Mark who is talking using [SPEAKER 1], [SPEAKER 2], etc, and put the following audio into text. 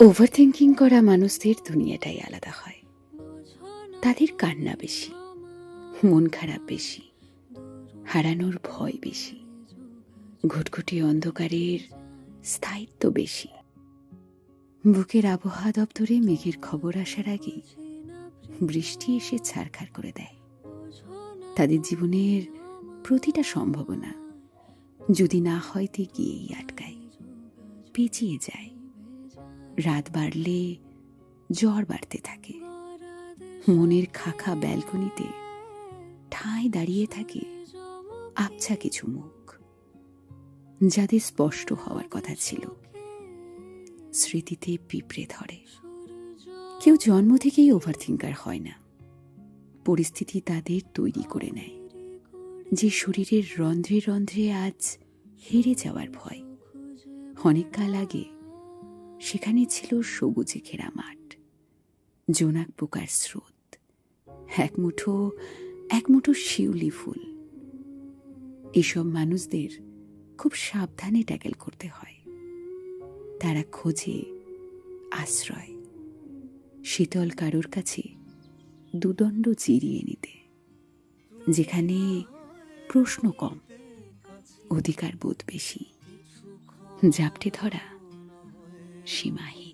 [SPEAKER 1] Over thinking করা মানুষদের দুনিয়াটাই আলাদা হয়। তাদের কান্না বেশি, মন খারাপ বেশি, হারানোর ভয় বেশি, ঘুটঘুটি অন্ধকারের স্থায়িত্ব বেশি। বুকের আবহাওয়া দপ্তরে মেঘের খবর আসার আগেই বৃষ্টি এসে ছাড়খাড় করে দেয়। তাদের জীবনের প্রতিটা সম্ভাবনা যদি না হয় তে গিয়েই আটকায়, পেঁচিয়ে যায়। রাত বাড়লে জ্বর বাড়তে থাকে। মনের খাখা ব্যালকনিতে ঠাঁই দাঁড়িয়ে থাকে আবছা কিছু মুখ, যাদের স্পষ্ট হওয়ার কথা ছিল। স্মৃতিতে পিঁপড়ে ধরে। কেউ জন্ম থেকেই ওভার থিঙ্কার হয় না। পরিস্থিতি তাদের তৈরি করে নেয়। যে শরীরের রন্ধ্রে রন্ধ্রে আজ হেরে যাওয়ার ভয়। অনেক কাল আগে সেখানে ছিল সবুজে ঘেরা মাঠ। জোনাক পোকার স্রোত। এক মুঠো এক মুঠো শিউলি ফুল। এসব মানুষদের খুব সাবধানে ট্যাকেল করতে হয়। তারা খোঁজে, আশ্রয়। শীতল কারোর কাছে দুদণ্ড জিরিয়ে নিতে। যেখানে প্রশ্ন কম, অধিকার বোধ বেশি। জাপটে ধরা সীমাহীন